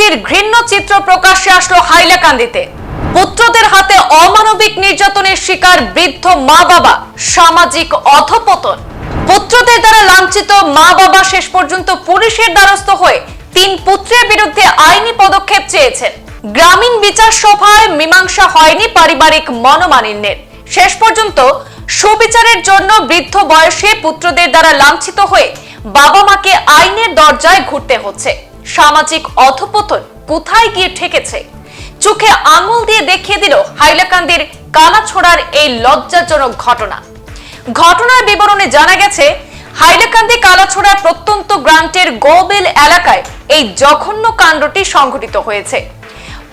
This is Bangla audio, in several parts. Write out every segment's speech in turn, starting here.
অশান্তির ঘৃণ্য চিত্র প্রকাশ্যে আসলো হাইলাকান্দিতে। পুত্রদের হাতে অমানবিক নির্যাতনের শিকার বৃদ্ধ মা বাবা সামাজিক অধপতন। পুত্রদের দ্বারা লাঞ্ছিত মা বাবা শেষ পর্যন্ত পুলিশের দ্বারস্থ হয়ে তিন পুত্রের বিরুদ্ধে আইনি পদক্ষেপ চেয়েছেন। গ্রামীণ বিচার সভায় মীমাংসা হয়নি পারিবারিক মনোমালিন্যের। শেষ পর্যন্ত সুবিচারের জন্য বৃদ্ধ বয়সে পুত্রদের দ্বারা লাঞ্ছিত হয়ে বাবা মাকে আইনের দরজায় ঘুরতে হচ্ছে। সামাজিক অধপতন কোথায় গিয়ে ঠেকেছে? চোখে আঙুল দিয়ে দেখিয়ে দিল হাইলাকান্দির কালাছড়ার এই লজ্জাজনক ঘটনা। ঘটনার বিবরণে জানা গেছে, হাইলাকান্দি কালাছড়ার প্রত্যন্ত গ্রান্টের গোবেল এলাকায় এই জঘন্য কাণ্ডটি সংঘটিত হয়েছে।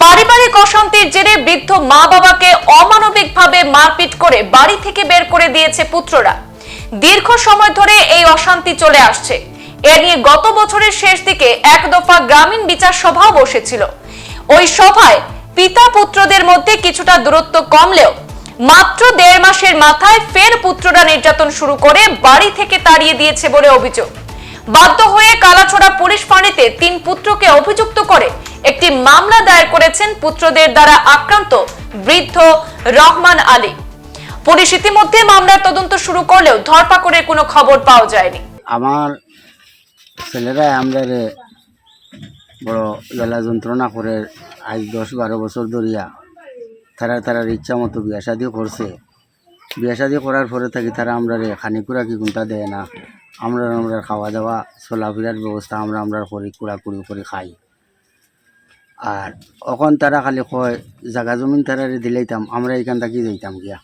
পারিবারিক অশান্তির জেরে বৃদ্ধ মা বাবাকে অমানবিকভাবে মারপিট করে বাড়ি থেকে বের করে দিয়েছে পুত্ররা। দীর্ঘ সময় ধরে এই অশান্তি চলে আসছে। এ নিয়ে গত বছরের শেষ দিকে এক দফা গ্রামীণ বিচার সভাও বসেছিল। ওই সভায় পিতা পুত্রদের মধ্যে কিছুটা দূরত্ব কমলেও মাত্র দেড় মাসের মাথায় ফের পুত্ররা নির্যাতন শুরু করে বাড়ি থেকে তাড়িয়ে দিয়েছে বলে অভিযোগ। বাধ্য হয়ে কালাছড়া পুলিশ ফাঁড়িতে তিন পুত্রকে অভিযুক্ত করে একটি মামলা দায়ের করেছেন পুত্রদের দ্বারা আক্রান্ত বৃদ্ধ রহমান আলী। পুলিশ ইতিমধ্যে মামলার তদন্ত শুরু করলেও ধরপাকড়ের কোনো খবর পাওয়া যায়নি। আমার ছেলেরা আমরা বড় জ্বালা যন্ত্রণা করে আজ দশ বারো বছর ধরিয়া তারা তারার ইচ্ছা মতো বিয়া শাদি করছে। বিয়া শাদি করার পরে থাকি তারা আমরা রে খানিকুড়া কি কোনটা দেয় না। আমরা আমরা খাওয়া দাওয়া, চলাফেরার ব্যবস্থা আমরা আমরা করি, কুড়াকুড়ি করে খাই। আর এখন তারা খালি কয়, জাগা জমিন তারা দিলেইতাম, আমরা এখান থাকি যাইতাম গিয়া।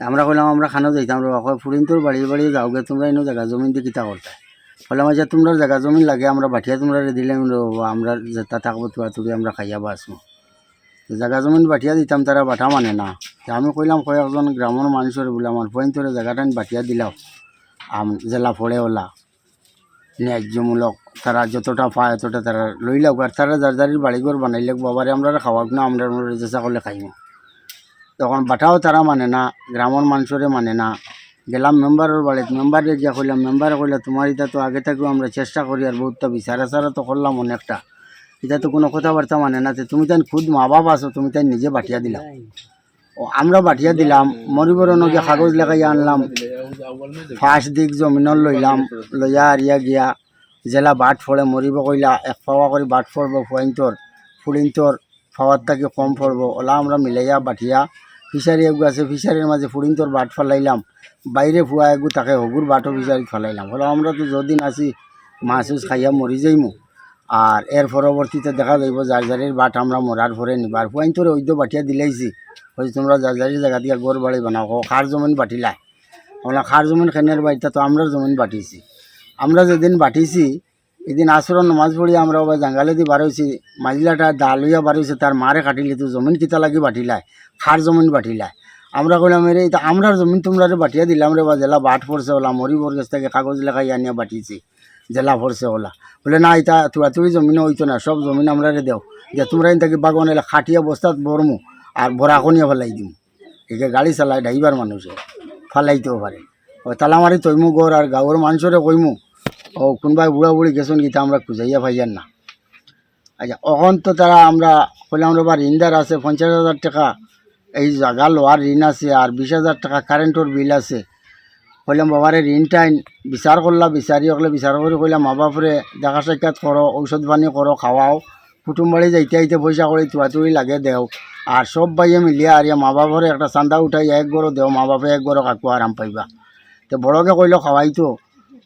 আমরা কইলাম, আমরা খানো যাইতাম রে কয় ফুরিন তোর বাড়ি বাড়ি যাও গে, তোমরা এনে জায়গা জমিন দিয়ে কিতা করতে বললাম আচ্ছা তোমরা জায়গা জমিন লাগে আমরা বাঠিয়া তোমরা বাবা, আমরা যেটা থাকব তুয়া তুই আমরা খাইয়া বাঁচবো জায়গা জমিন বাঠিয়া দিতাম তারা বাঠা মানে না। আমি কইলাম কয়েকজন গ্রামের মানুষের বলে আমার পয়েন্টরে জায়গাটা আমি বাঠিয়া দিলাম আম জেলা ফড়ে ওলা। ন্যায্যমূলক তারা যতটা পায় এতটা তারা লইলাম আর তারা যার যারির বাড়িঘর বানাইলে বাবারে আমরা খাওয়াক না আমরা চেষ্টা করলে খাইব তখন বাটাও তারা মানে না গ্রামের মানুষরে মানে না। গেলাম মেম্বারের বাড়িতে মেম্বারে গিয়া কইলাম, মেম্বারে কইলা, তোমার এটা তো আগে থেকেও আমরা চেষ্টা করি আর বহুতটা বিচার। আচারা তো করলাম অনেকটা। এটা তো কোনো কথাবার্তা মানে না তুমি তাই খুদ মা বাবা আছো, তুমি তাই নিজে বাটিয়া দিলাম ও, আমরা বাটিয়া দিলাম মরিবরণ গিয়ে কাগজ লেখাইয়া আনলাম। ফার্স্ট দিক জমিনত লইলাম, লইয়া আরিয়া গিয়া জেলা বাট ফলে মরিব কইলা, এক পাওয়া করে বাট ফরব পয়েন্টর ফুলিন্তর পাওয়ার থেকে কম ফরব ওলা আমরা মিলাইয়া বাটিয়া ফিশারি এগু আছে ফিশারির মাঝে ফুলিন্তর বাট ফেলাইলাম। বাইরে ফুয়া এগু তাকে হগুর বাটও ফিশারি ফেলাইলাম। হলো আমরা তো যদিন আছি, মাছ উছ খাইয়া মরি যাইমু। আর এর পরবর্তীতে দেখা যাইব জারজারির বাট আমরা মরার পরে নিবার ফুয়াইন পয়েন্টরে ওইদ্য বাটিয়া দিলাইছি। হয়তো তোমরা জারজারির জায়গা দিয়ে গড় বাড়ি বানাও খার জমিন বাটিলাই আমরা খার জমিন খেনের বাড়িটা তো আমরা জমিন বাটিছি। আমরা যেদিন বাটিছি এদিন আসরণ নমাজ পড়ি আমরা ওবা জাঙ্গালে দিয়ে বারোইছি মাজিলাটা ডাল হইয়া বারোইছে তার মারে কাটিলি তো জমিন কিতা লাগি বাটিলাই খার জমিন বাটিলাই আমরা কইলাম রে এটা আমরার জমিন তোমরা বাটিয়া দিলাম রে বা জেলা বাট পড়ছে ওলা, মরি বরগেছ থেকে কাগজ লেখাই আনিয়া বাটিছি জেলা পড়ছে ওলা। বলে, না এটা তুড়াতুড়ি জমিনে হইতো না, সব জমিন আমরা রে দেও। যে তোমরা থেকে বাগান এলে খাটিয়া বস্তাত বরমু আর ভরা কনিয়া ফেলাই দিম। একে গাড়ি চালায়, ড্রাইভার মানুষে, ফালাইতেও পারে। ও তালামারি তৈমু গর আর গাঁৱৰ মানুষরে কইমু ও, কোনবাই বুড়া বুড়ি গেছন গীতা আমরা খুঁজাইয়া পাইয়ান না। আচ্ছা অখন তো তারা আমরা কইলাম রে বা ঋণদার আছে, পঞ্চাশ হাজার টাকা, এই জায়গা লোয়ার ঋণ আছে আর বিশ হাজার টাকা কারেন্টর বিল আছে। কইলাম বাবারে ঋণ টাইন বিচার করলা, বিচারি হকলে বিচার করে কইলাম, মা বাপরে, দেখা সাক্ষাৎ করো, ঔষধ পানি করো, খাওয়াও, কুটুম বাড়ি যাইতে আইতে পয়সা করে তুয়াতুড়ি লাগে দেও। আর সব বাইয়ে মিলিয়ে আর মা বাপরে একটা চান্দা উঠাই এক গরো দেও, মা বাপে এক গরো কাকু আরাম পাইবা। তো বড়কে কইলো, খাওয়াইতো।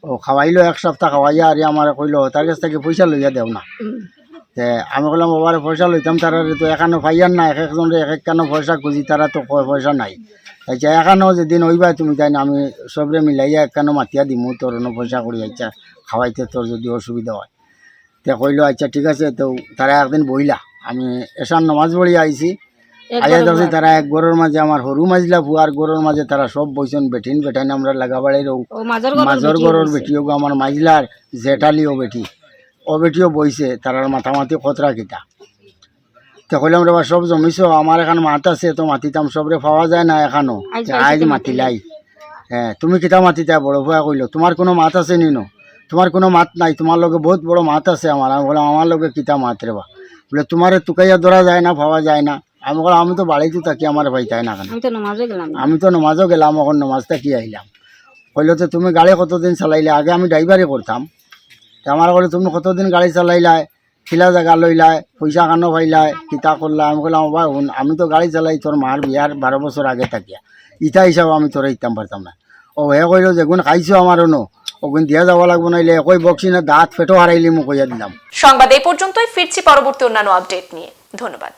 ও খাওয়াইলো এক সপ্তাহ খাওয়াইয়া আর আমার কইলো তার কাছ থেকে পয়সা লইয়া দেও না। তে আমি কইলাম বাবারে পয়সা লইতাম তারা তো এখানো পাইয়ার না এক একজন এক এক কেন পয়সা খুঁজি তারা তো পয়সা নাই। আচ্ছা এখানো যেদিন হইবা তুমি তাই না আমি সবরে মিলাইয়া এক কেন মাতিয়া দিমু তোর অন্য পয়সা করি আচ্ছা খাওয়াইতে তোর যদি অসুবিধা হয়। তে কইলো আচ্ছা ঠিক আছে তো তারা একদিন বইলা আমি এসার নমাজ পড়ি আইছি। আয়া দেখছি তারা এক গরুর মাঝে আমার সরু মাঝলা ফুয়ার গরুর মাঝে তারা সব বইছেন বেঠিন বেঠাইন আমরা লাগাবাড়ি রৌ মাজর গরুর বেটিও আমার মাইজলার জেঠালিও বেটি। ও বেটিও বইছে তারার মাথামাতি খতরা কিতা। তো কইলাম রে বা সব জমিছো আমার এখন মাত আছে তো মাতিতাম সবরে পাওয়া যায় না এখানো। আজ মাতিলাই হ্যাঁ তুমি কিতা মাতিতা বড় ভুয়া কইলো তোমার কোনো মাত আছে নিনো? তোমার কোনো মাত নাই তোমার লগে বহুত বড় মাত আছে আমার। আমি বললাম আমার লগে কিতা মাত রে বা? বলে তোমারে তুকাইয়া ধরা যায় না পাওয়া যায় না। আমি বললাম আমি তো বাড়িতে থাকি আমার ভাই তাই না কেন? আমি তো নমাজে গেলাম। আমি তো নমাজও গেলাম এখন নমাজটা কি আইলাম? কইলো তো তুমি গাড়ি কতদিন চালাইলে? আগে আমি ড্রাইভারই করতাম। আমার বলে তুমি কতদিন গাড়ি চালাইলাই খিলা জায়গা লইলাই পয়সা কানো পাইলাই কিতা করলা? আমি বললাম বাবা শুন, আমি তো গাড়ি চালাই তোর মার বিয়ার বারো বছর আগে থাকিয়া। ইটা হিসাবে আমি তোরা ইতাম পারতাম না। ও হে কইল যে গুণ খাইছো আমার নো। ওগুন দিয়া যাব লাগবো নাইলে একই বকছি না দাঁত ফেটো হারাইলি মোক কইয়া দিলাম। সংবাদ এই পর্যন্তই। ফিরছি পরবর্তী অন্যান্য আপডেট নিয়ে। ধন্যবাদ।